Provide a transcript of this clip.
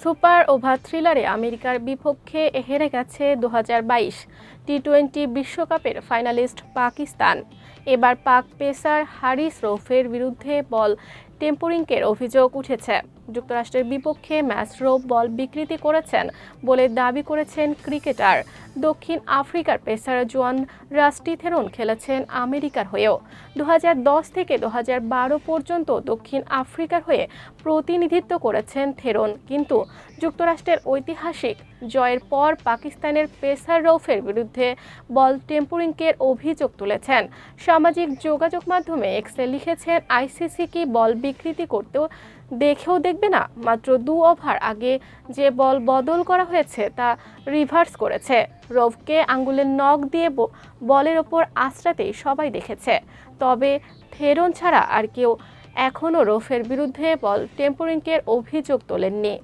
Super over থ্রিলারে আমেরিকার বিপক্ষে হেরে গেছে দু টি টোয়েন্টি বিশ্বকাপের ফাইনালিস্ট পাকিস্তান। এবার পাক পেসার হারিস রৌফের বিরুদ্ধে বল টেম্পোরিংকের অভিযোগ উঠেছে। যুক্তরাষ্ট্রের বিপক্ষে ম্যাচ রৌফ বল বিকৃতি করেছেন বলে দাবি করেছেন ক্রিকেটার। দক্ষিণ আফ্রিকার পেসার জোয়ান রাস্টি থেরন খেলেছেন আমেরিকার হয়েও। দু হাজার দশ থেকে দু হাজার বারো পর্যন্ত দক্ষিণ আফ্রিকার হয়ে প্রতিনিধিত্ব করেছেন থেরন। কিন্তু যুক্তরাষ্ট্রের ঐতিহাসিক জয়ের পর পাকিস্তানের পেসার রৌফের বিরুদ্ধে বল টেম্পোরিংকের অভিযোগ তুলেছেন। সামাজিক যোগাযোগ মাধ্যমে এক্সে লিখেছেন, আইসিসি কি বল বিকৃতি করতেও দেখেও দেখবে না। মাত্র দু ওভার আগে যে বল বদল করা হয়েছে তা রিভার্স করেছে। রোভকে আঙ্গুলের নখ দিয়ে বলের ওপর আশ্রাতেই সবাই দেখেছে। তবে থেরন ছাড়া আর কেউ এখনও রোফের বিরুদ্ধে বল টেম্পোরিংকের অভিযোগ তোলেননি।